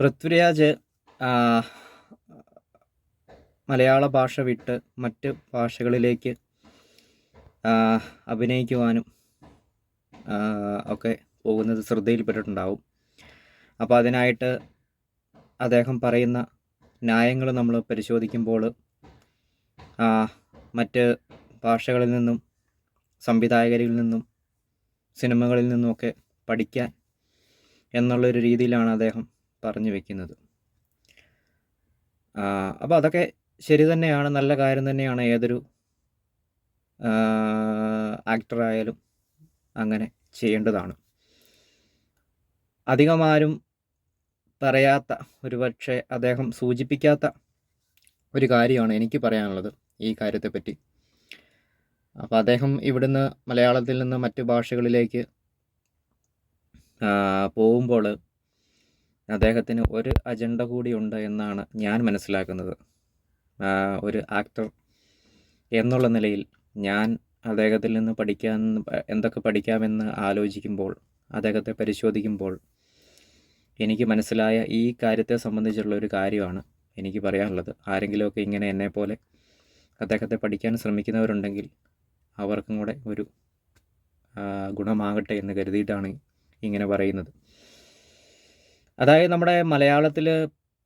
പൃഥ്വിരാജ് മലയാള ഭാഷ വിട്ട് മറ്റ് ഭാഷകളിലേക്ക് അഭിനയിക്കുവാനും ഒക്കെ പോകുന്നത് ശ്രദ്ധയിൽപ്പെട്ടിട്ടുണ്ടാവും. അപ്പോൾ അതിനായിട്ട് അദ്ദേഹം പറയുന്ന ന്യായങ്ങൾ നമ്മൾ പരിശോധിക്കുമ്പോൾ മറ്റ് ഭാഷകളിൽ നിന്നും സംവിധായകരിൽ നിന്നും സിനിമകളിൽ നിന്നുമൊക്കെ പഠിക്കാൻ എന്നുള്ളൊരു രീതിയിലാണ് അദ്ദേഹം പറഞ്ഞു വെക്കുന്നത്. അപ്പോൾ അതൊക്കെ ശരി തന്നെയാണ് നല്ല കാര്യം തന്നെയാണ് ഏതൊരു ആക്ടറായാലും അങ്ങനെ ചെയ്യേണ്ടതാണ്. അധികമാരും പറയാത്ത ഒരുപക്ഷെ അദ്ദേഹം സൂചിപ്പിക്കാത്ത ഒരു കാര്യമാണ് എനിക്ക് പറയാനുള്ളത് ഈ കാര്യത്തെപ്പറ്റി. അപ്പോൾ അദ്ദേഹം ഇവിടുന്ന് മലയാളത്തിൽ നിന്ന് മറ്റു ഭാഷകളിലേക്ക് പോകുമ്പോൾ അദ്ദേഹത്തിന് ഒരു അജണ്ട കൂടിയുണ്ട് എന്നാണ് ഞാൻ മനസ്സിലാക്കുന്നത്. ഒരു ആക്ടർ എന്നുള്ള നിലയിൽ ഞാൻ അദ്ദേഹത്തിൽ നിന്ന് പഠിക്കാൻ എന്തൊക്കെ പഠിക്കാമെന്ന് ആലോചിക്കുമ്പോൾ അദ്ദേഹത്തെ പരിശോധിക്കുമ്പോൾ എനിക്ക് മനസ്സിലായ ഈ കാര്യത്തെ സംബന്ധിച്ചുള്ള ഒരു കാര്യമാണ് എനിക്ക് പറയാനുള്ളത്. ആരെങ്കിലുമൊക്കെ ഇങ്ങനെ എന്നെപ്പോലെ അദ്ദേഹത്തെ പഠിക്കാൻ ശ്രമിക്കുന്നവരുണ്ടെങ്കിൽ അവർക്കും കൂടെ ഒരു ഗുണമാകട്ടെ എന്ന് കരുതിയിട്ടാണ് ഇങ്ങനെ പറയുന്നത്. അതായത് നമ്മുടെ മലയാളത്തിൽ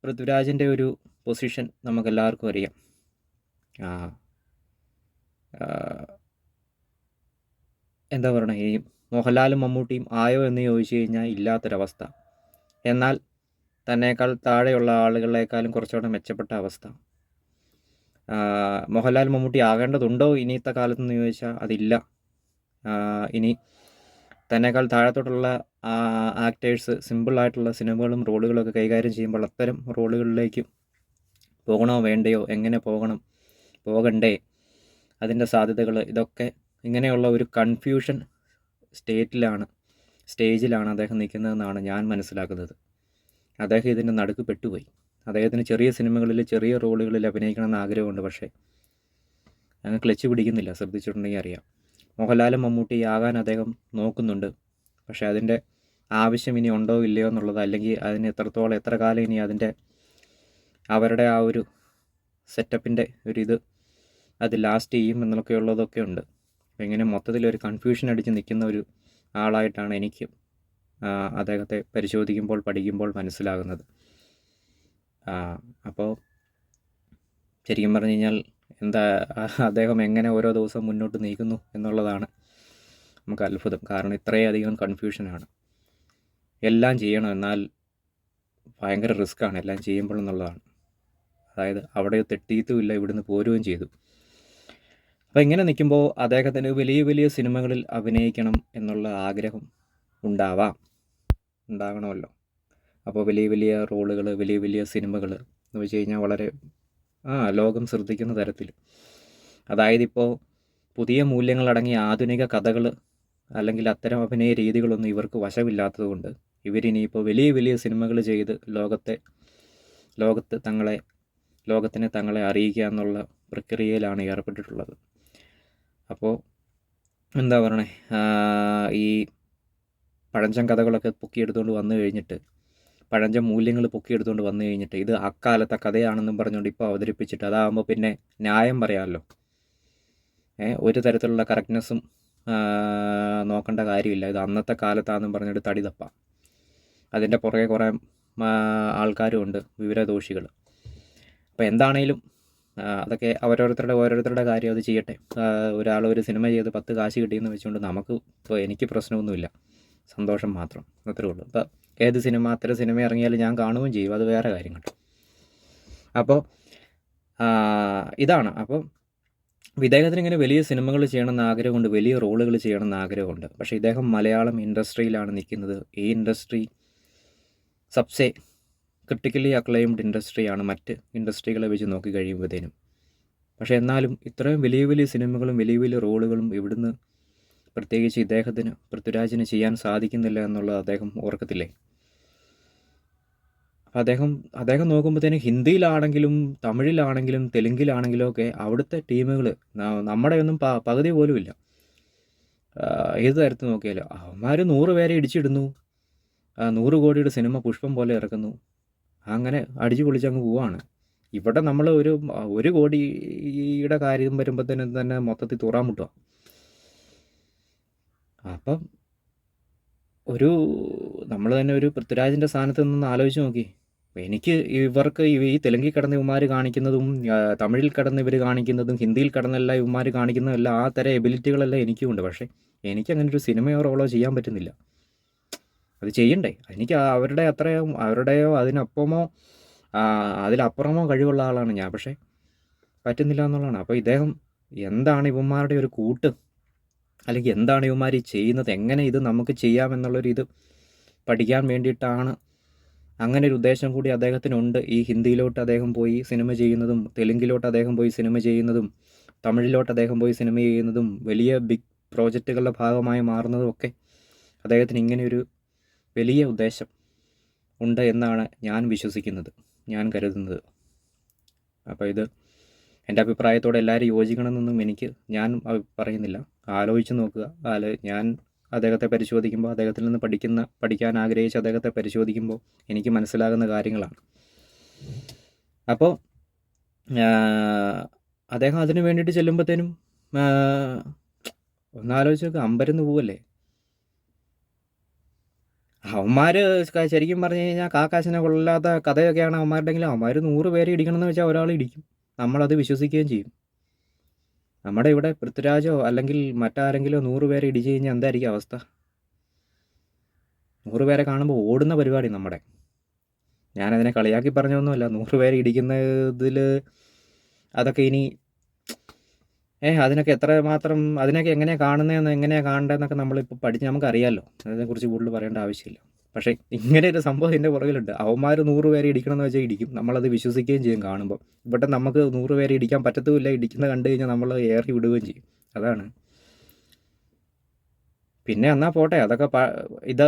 പൃഥ്വിരാജിന്റെ ഒരു പൊസിഷൻ നമുക്കെല്ലാവർക്കും അറിയാം. എന്താ പറയണേ? ഈ മോഹൻലാലും മമ്മൂട്ടിയും ആയോ എന്ന് ചോദിച്ചു കഴിഞ്ഞാൽ ഇല്ലാത്തൊരവസ്ഥ. എന്നാൽ തന്നേക്കാൾ താഴെയുള്ള ആളുകളെക്കാളും കുറച്ചുകൂടെ മെച്ചപ്പെട്ട അവസ്ഥ. മോഹൻലാൽ മമ്മൂട്ടി ആകേണ്ടതുണ്ടോ ഇനിയത്തെ കാലത്തെന്ന് ചോദിച്ചാൽ അതില്ല. ഇനി തന്നേക്കാൾ താഴത്തോട്ടുള്ള ആക്ടേഴ്സ് സിമ്പിളായിട്ടുള്ള സിനിമകളും റോളുകളൊക്കെ കൈകാര്യം ചെയ്യുമ്പോൾ അത്തരം റോളുകളിലേക്ക് പോകണോ വേണ്ടയോ? എങ്ങനെ പോകണം? പോകണ്ടേ? അതിന്റെ സാധ്യതകൾ ഇതൊക്കെ ഇങ്ങനെയുള്ള ഒരു കൺഫ്യൂഷൻ സ്റ്റേറ്റിലാണ് സ്റ്റേജിലാണ് അദ്ദേഹം നിൽക്കുന്നതെന്നാണ് ഞാൻ മനസ്സിലാക്കുന്നത്. അദ്ദേഹം ഇതിന്റെ നടുക്ക് പെട്ടുപോയി. അദ്ദേഹത്തിന് ചെറിയ സിനിമകളിൽ ചെറിയ റോളുകളിൽ അഭിനയിക്കണമെന്ന് ആഗ്രഹമുണ്ട്. പക്ഷേ അങ്ങ് ക്ലച്ച് പിടിക്കുന്നില്ല ശ്രദ്ധിച്ചിട്ടുണ്ടെങ്കിൽ അറിയാം. മോഹൻലാലും മമ്മൂട്ടി ആകാൻ അദ്ദേഹം നോക്കുന്നുണ്ട്. പക്ഷേ അതിന്റെ ആവശ്യം ഇനി ഉണ്ടോ ഇല്ലയോ എന്നുള്ളത് അല്ലെങ്കിൽ അതിന് എത്രത്തോളം എത്ര കാലം ഇനി അതിന്റെ അവരുടെ ആ ഒരു സെറ്റപ്പിന്റെ ഒരു ഇത് അത് ലാസ്റ്റ് ചെയ്യും എന്നൊക്കെ ഉള്ളതൊക്കെ ഉണ്ട്. ഇങ്ങനെ മൊത്തത്തിൽ ഒരു കൺഫ്യൂഷൻ അടിച്ച് നിൽക്കുന്ന ഒരു ആളായിട്ടാണ് എനിക്ക് അദ്ദേഹത്തെ പരിശോധിക്കുമ്പോൾ പഠിക്കുമ്പോൾ മനസ്സിലാകുന്നത്. അപ്പോൾ ശരിക്കും പറഞ്ഞു കഴിഞ്ഞാൽ എന്താ അദ്ദേഹം എങ്ങനെ ഓരോ ദിവസം മുന്നോട്ട് നീക്കുന്നു എന്നുള്ളതാണ് നമുക്ക് അത്ഭുതം. കാരണം ഇത്രയധികം കൺഫ്യൂഷനാണ് എല്ലാം ചെയ്യണം എന്നാൽ ഭയങ്കര റിസ്ക്കാണ് എല്ലാം ചെയ്യുമ്പോൾ എന്നുള്ളതാണ്. അതായത് അവിടെ തെട്ടിയിട്ടുമില്ല ഇവിടുന്ന് പോരുകയും ചെയ്തു. അപ്പോൾ ഇങ്ങനെ നിൽക്കുമ്പോൾ അദ്ദേഹത്തിന് വലിയ വലിയ സിനിമകളിൽ അഭിനയിക്കണം എന്നുള്ള ആഗ്രഹം ഉണ്ടാവാം. ഉണ്ടാകണമല്ലോ. അപ്പോൾ വലിയ വലിയ റോളുകൾ വലിയ വലിയ സിനിമകൾ എന്ന് വെച്ച് കഴിഞ്ഞാൽ വളരെ ആ ലോകം ശ്രദ്ധിക്കുന്ന തരത്തിൽ. അതായത് ഇപ്പോൾ പുതിയ മൂല്യങ്ങളടങ്ങിയ ആധുനിക കഥകൾ അല്ലെങ്കിൽ അത്തരം അഭിനയ രീതികളൊന്നും ഇവർക്ക് വശമില്ലാത്തതുകൊണ്ട് ഇവരിനിയിപ്പോൾ വലിയ വലിയ സിനിമകൾ ചെയ്ത് ലോകത്തെ ലോകത്ത് തങ്ങളെ ലോകത്തിനെ തങ്ങളെ അറിയിക്കുക എന്നുള്ള പ്രക്രിയയിലാണ് ഏർപ്പെട്ടിട്ടുള്ളത്. അപ്പോൾ എന്താ പറയണേ? ഈ പഴഞ്ചൻ കഥകളൊക്കെ പൊക്കിയെടുത്തുകൊണ്ട് വന്നു കഴിഞ്ഞിട്ട് പഴഞ്ചൻ മൂല്യങ്ങൾ പൊക്കിയെടുത്തുകൊണ്ട് വന്നു കഴിഞ്ഞിട്ട് ഇത് അക്കാലത്തെ കഥയാണെന്നും പറഞ്ഞുകൊണ്ട് ഇപ്പോൾ അവതരിപ്പിച്ചിട്ട് അതാകുമ്പോൾ പിന്നെ ന്യായം പറയാമല്ലോ ഒരു തരത്തിലുള്ള കറക്റ്റ്നെസ്സും നോക്കേണ്ട കാര്യമില്ല. ഇത് അന്നത്തെ കാലത്താണെന്നും പറഞ്ഞിട്ട് തടി തപ്പാം അതിന്റെ പുറകെ കുറേ ആൾക്കാരും ഉണ്ട് വിവരദോഷികൾ അപ്പോൾ എന്താണേലും അതൊക്കെ അവരോരുത്തരുടെ ഓരോരുത്തരുടെ കാര്യം അത് ചെയ്യട്ടെ. ഒരാൾ ഒരു സിനിമ ചെയ്ത് പത്ത് കാശ് കിട്ടിയെന്ന് വെച്ചുകൊണ്ട് നമുക്ക് ഇപ്പോൾ എനിക്ക് പ്രശ്നമൊന്നുമില്ല. സന്തോഷം മാത്രം. അത്രേ ഉള്ളൂ. ഇപ്പോൾ ഏത് സിനിമ അത്തരം സിനിമ ഇറങ്ങിയാലും ഞാൻ കാണുകയും ചെയ്യും. അത് വേറെ കാര്യം കേട്ടോ അപ്പോൾ ഇതാണ്. അപ്പോൾ ഇദ്ദേഹത്തിന് ഇങ്ങനെ വലിയ സിനിമകൾ ചെയ്യണമെന്ന് ആഗ്രഹമുണ്ട് വലിയ റോളുകൾ ചെയ്യണമെന്ന് ആഗ്രഹമുണ്ട്. പക്ഷേ ഇദ്ദേഹം മലയാളം ഇൻഡസ്ട്രിയിലാണ് നിൽക്കുന്നത്. ഈ ഇൻഡസ്ട്രി സബ്സെ ക്രിട്ടിക്കലി അക്ലൈംഡ് ഇൻഡസ്ട്രിയാണ്. മറ്റ് ഇൻഡസ്ട്രികളെ വെച്ച് നോക്കി കഴിയുമ്പോഴത്തേനും. പക്ഷേ എന്നാലും ഇത്രയും വലിയ വലിയ സിനിമകളും വലിയ വലിയ റോളുകളും ഇവിടുന്ന് പ്രത്യേകിച്ച് ഇദ്ദേഹത്തിന് പൃഥ്വിരാജിന് ചെയ്യാൻ സാധിക്കുന്നില്ല എന്നുള്ളത് അദ്ദേഹം ഓർക്കത്തില്ലേ? അദ്ദേഹം അദ്ദേഹം നോക്കുമ്പോഴത്തേനും ഹിന്ദിയിലാണെങ്കിലും തമിഴിലാണെങ്കിലും തെലുങ്കിലാണെങ്കിലും ഒക്കെ അവിടുത്തെ ടീമുകൾ നമ്മുടെ ഒന്നും പകുതി പോലും ഇല്ല ആ, ഏത് തരത്തിൽ നോക്കിയാലും. അവന്മാർ നൂറ് പേരെ ഇടിച്ചിടുന്നു. നൂറ് കോടിയുടെ സിനിമ പുഷ്പം പോലെ ഇറക്കുന്നു. അങ്ങനെ അടിച്ചു പൊളിച്ച് അങ്ങ് പോവാണ്. ഇവിടെ നമ്മൾ ഒരു ഒരു കോടിയുടെ കാര്യം വരുമ്പോഴത്തേനും തന്നെ മൊത്തത്തിൽ തുറാൻ മുട്ടുക അപ്പം ഒരു നമ്മൾ തന്നെ ഒരു പൃഥ്വിരാജിന്റെ സ്ഥാനത്ത് നിന്ന് ആലോചിച്ച് നോക്കി. എനിക്ക് ഇവർക്ക് ഈ തെലുങ്കിൽ കിടന്ന് ഇവന്മാർ കാണിക്കുന്നതും തമിഴിൽ കിടന്ന് ഇവർ കാണിക്കുന്നതും ഹിന്ദിയിൽ കിടന്നെല്ലാം ഇവന്മാർ കാണിക്കുന്നതെല്ലാം ആ തരം എബിലിറ്റികളെല്ലാം എനിക്കും ഉണ്ട്. പക്ഷേ എനിക്ക് അങ്ങനെ ഒരു സിനിമയോ റോളോ ചെയ്യാൻ പറ്റുന്നില്ല. അത് ചെയ്യണ്ടേ? എനിക്ക് അവരുടെ അത്രയോ അവരുടെയോ അതിനപ്പുറമോ അതിലപ്പുറമോ കഴിവുള്ള ആളാണ് ഞാൻ. പക്ഷേ പറ്റുന്നില്ല എന്നുള്ളതാണ്. അപ്പോൾ ഇദ്ദേഹം എന്താണ് ഇവന്മാരുടെ ഒരു കൂട്ട്? അല്ലെങ്കിൽ എന്താണ് ഇവന്മാർ ചെയ്യുന്നത്? എങ്ങനെ ഇത് നമുക്ക് ചെയ്യാമെന്നുള്ളൊരു ഇത് പഠിക്കാൻ വേണ്ടിയിട്ടാണ് അങ്ങനെ ഒരു ഉദ്ദേശം കൂടി അദ്ദേഹത്തിനുണ്ട്. ഈ ഹിന്ദിയിലോട്ട് അദ്ദേഹം പോയി സിനിമ ചെയ്യുന്നതും തെലുങ്കിലോട്ട് അദ്ദേഹം പോയി സിനിമ ചെയ്യുന്നതും തമിഴിലോട്ട് അദ്ദേഹം പോയി സിനിമ ചെയ്യുന്നതും വലിയ ബിഗ് പ്രോജക്റ്റുകളുടെ ഭാഗമായി മാറുന്നതും ഒക്കെ അദ്ദേഹത്തിന് ഇങ്ങനെയൊരു വലിയ ഉദ്ദേശം ഉണ്ട് എന്നാണ് ഞാൻ വിശ്വസിക്കുന്നത്. ഞാൻ കരുതുന്നത്. അപ്പോൾ ഇത് എന്റെ അഭിപ്രായത്തോടെ എല്ലാവരും യോജിക്കണമെന്നൊന്നും എനിക്ക് ഞാൻ പറയുന്നില്ല. ആലോചിച്ച് നോക്കുക. ആലോ ഞാൻ അദ്ദേഹത്തെ പരിശോധിക്കുമ്പോൾ അദ്ദേഹത്തിൽ നിന്ന് പഠിക്കുന്ന പഠിക്കാൻ ആഗ്രഹിച്ച് അദ്ദേഹത്തെ പരിശോധിക്കുമ്പോൾ എനിക്ക് മനസ്സിലാകുന്ന കാര്യങ്ങളാണ്. അപ്പോൾ അദ്ദേഹം അതിന് വേണ്ടിയിട്ട് ചെല്ലുമ്പോഴത്തേനും ഒന്നാലോചിച്ച് നോക്കുക അമ്പരന്ന് പോവല്ലേ? അവന്മാർ ശരിക്കും പറഞ്ഞു കഴിഞ്ഞാൽ കാക്കാശിനെ കൊള്ളാത്ത കഥയൊക്കെയാണ് അവന്മാരുടെങ്കിലും അവന്മാർ നൂറ് പേരെ ഇടിക്കണമെന്ന് വെച്ചാൽ ഒരാൾ ഇടിക്കും. നമ്മളത് വിശ്വസിക്കുകയും ചെയ്യും. നമ്മുടെ ഇവിടെ പൃഥ്വിരാജോ അല്ലെങ്കിൽ മറ്റാരെങ്കിലോ നൂറ് പേരെ ഇടിച്ചു കഴിഞ്ഞാൽ എന്തായിരിക്കും അവസ്ഥ? നൂറ് പേരെ കാണുമ്പോൾ ഓടുന്ന പരിപാടി നമ്മുടെ. ഞാനതിനെ കളിയാക്കി പറഞ്ഞൊന്നുമല്ല നൂറ് പേരെ ഇടിക്കുന്നതിൽ അതൊക്കെ ഇനി ഏ അതിനൊക്കെ എത്ര മാത്രം അതിനൊക്കെ എങ്ങനെയാണ് കാണുന്നതെന്ന് എങ്ങനെയാണ് കാണേണ്ടതെന്നൊക്കെ നമ്മളിപ്പോൾ പഠിച്ച് നമുക്കറിയാമല്ലോ അതിനെക്കുറിച്ച് കൂടുതൽ പറയേണ്ട ആവശ്യമില്ല. പക്ഷേ ഇങ്ങനെ ഒരു സംഭവം ഇതിന്റെ പുറകിലുണ്ട്. അവന്മാർ നൂറ് പേരെ ഇടിക്കണമെന്ന് വെച്ചാൽ ഇടിക്കും. നമ്മളത് വിശ്വസിക്കുകയും ചെയ്യും കാണുമ്പോൾ ഇവിടെ നമുക്ക് നൂറ് പേരെ ഇടിക്കാൻ പറ്റത്തുമില്ല. ഇടിക്കുന്ന കണ്ടു കഴിഞ്ഞാൽ നമ്മൾ ഏറി വിടുകയും ചെയ്യും. അതാണ്. പിന്നെ എന്നാൽ പോട്ടെ. അതൊക്കെ ഇത്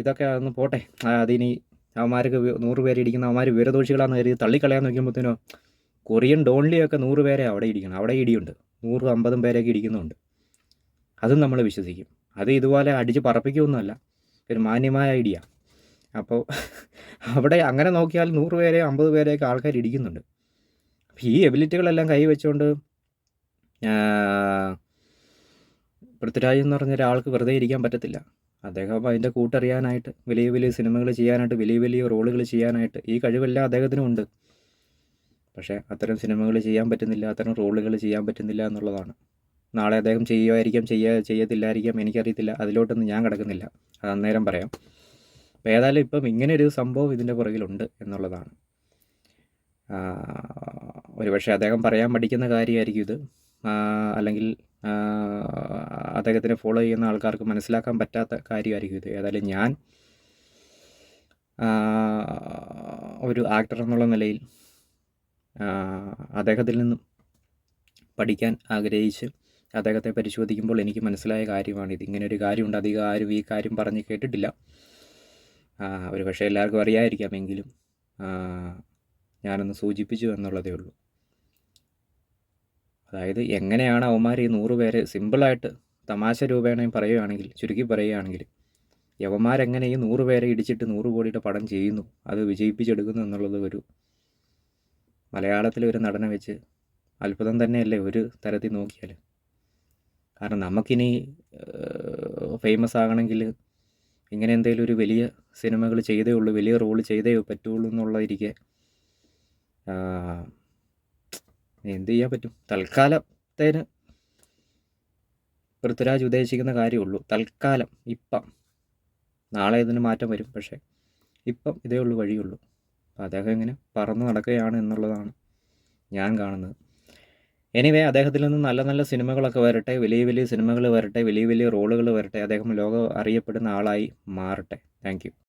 ഇതൊക്കെ ഒന്ന് പോട്ടെ. അതിനി അവന്മാർക്ക് നൂറ് പേരെ ഇടിക്കുന്ന അവന്മാർ വിവരദോഷികളാണെന്ന് കരുതി തള്ളിക്കളയാൻ നോക്കുമ്പോഴത്തേനോ കൊറിയൻ ഡോൺലിയൊക്കെ നൂറ് പേരെ അവിടെ ഇടിക്കണം. അവിടെ ഇടിയുണ്ട്. നൂറും അമ്പതും പേരെയൊക്കെ ഇടിക്കുന്നുണ്ട്. അതും നമ്മൾ വിശ്വസിക്കും. അത് ഇതുപോലെ അടിച്ച് പറപ്പിക്കുകയൊന്നുമല്ല ഒരു മാന്യമായ ഐഡിയ. അപ്പോൾ അവിടെ അങ്ങനെ നോക്കിയാൽ നൂറ് പേരെ അമ്പത് പേരെയൊക്കെ ആൾക്കാർ ഇടിക്കുന്നുണ്ട്. അപ്പോൾ ഈ എബിലിറ്റികളെല്ലാം കൈവച്ചുകൊണ്ട് പൃഥ്വിരാജ് എന്ന് പറഞ്ഞ ഒരാൾക്ക് വെറുതെ ഇരിക്കാൻ പറ്റത്തില്ല. അദ്ദേഹം അപ്പോൾ അതിന്റെ കൂട്ടറിയാനായിട്ട് വലിയ വലിയ സിനിമകൾ ചെയ്യാനായിട്ട് വലിയ വലിയ റോളുകൾ ചെയ്യാനായിട്ട് ഈ കഴിവെല്ലാം അദ്ദേഹത്തിനും ഉണ്ട്. പക്ഷേ അത്തരം സിനിമകൾ ചെയ്യാൻ പറ്റുന്നില്ല അത്തരം റോളുകൾ ചെയ്യാൻ പറ്റുന്നില്ല എന്നുള്ളതാണ്. നാളെ അദ്ദേഹം ചെയ്യുമായിരിക്കാം ചെയ്യ ചെയ്യത്തില്ലായിരിക്കാം എനിക്കറിയത്തില്ല. അതിലോട്ടൊന്നും ഞാൻ കിടക്കുന്നില്ല. അത് അന്നേരം പറയാം. അപ്പോൾ ഏതായാലും ഇപ്പം ഇങ്ങനെയൊരു സംഭവം ഇതിന്റെ പുറകിലുണ്ട് എന്നുള്ളതാണ്. ഒരുപക്ഷെ അദ്ദേഹം പറയാൻ പഠിക്കുന്ന കാര്യമായിരിക്കും ഇത്. അല്ലെങ്കിൽ അദ്ദേഹത്തിനെ ഫോളോ ചെയ്യുന്ന ആൾക്കാർക്ക് മനസ്സിലാക്കാൻ പറ്റാത്ത കാര്യമായിരിക്കും ഇത്. ഏതായാലും ഞാൻ ഒരു ആക്ടർ എന്നുള്ള നിലയിൽ അദ്ദേഹത്തിൽ നിന്നും പഠിക്കാൻ ആഗ്രഹിച്ച് അദ്ദേഹത്തെ പരിശോധിക്കുമ്പോൾ എനിക്ക് മനസ്സിലായ കാര്യമാണിത് ഇങ്ങനെ ഒരു കാര്യമുണ്ട്. അധികം ആരും ഈ കാര്യം പറഞ്ഞ് കേട്ടിട്ടില്ല. ഒരു പക്ഷേ എല്ലാവർക്കും അറിയാമായിരിക്കാം എങ്കിലും ഞാനൊന്ന് സൂചിപ്പിച്ചു എന്നുള്ളതേ ഉള്ളൂ. അതായത് എങ്ങനെയാണ് അവന്മാർ ഈ നൂറ് പേരെ സിമ്പിളായിട്ട് തമാശ രൂപേണയും പറയുകയാണെങ്കിൽ ചുരുക്കി പറയുകയാണെങ്കിൽ യവന്മാരെങ്ങനെ ഈ നൂറ് പേരെ ഇടിച്ചിട്ട് നൂറ് കോടിയുടെ പടം ചെയ്യുന്നു? അത് വിജയിപ്പിച്ചെടുക്കുന്നു എന്നുള്ളത് ഒരു മലയാളത്തിലെ ഒരു നടനെ വെച്ച് അത്ഭുതം തന്നെയല്ലേ ഒരു തരത്തിൽ നോക്കിയാൽ കാരണം നമുക്കിനി ഫേമസ് ആകണമെങ്കിൽ ഇങ്ങനെ എന്തെങ്കിലും ഒരു വലിയ സിനിമകൾ ചെയ്തേ ഉള്ളൂ വലിയ റോൾ ചെയ്തേ പറ്റുള്ളൂ എന്നുള്ളതിരിക്കെ എന്ത് ചെയ്യാൻ പറ്റും? തൽക്കാലത്തേന് പൃഥ്വിരാജ് ഉദ്ദേശിക്കുന്ന കാര്യമുള്ളൂ തൽക്കാലം ഇപ്പം. നാളെ ഇതിന് മാറ്റം വരും. പക്ഷേ ഇപ്പം ഇതേ ഉള്ളൂ വഴിയുള്ളൂ അദ്ദേഹം ഇങ്ങനെ പറന്ന് നടക്കുകയാണ് എന്നുള്ളതാണ് ഞാൻ കാണുന്നത്. എനിവേ അദ്ദേഹത്തിൽ നിന്ന് നല്ല നല്ല സിനിമകളൊക്കെ വരട്ടെ വലിയ വലിയ സിനിമകൾ വരട്ടെ വലിയ വലിയ റോളുകൾ വരട്ടെ അദ്ദേഹം ലോകം അറിയപ്പെടുന്ന ആളായി മാറട്ടെ. താങ്ക്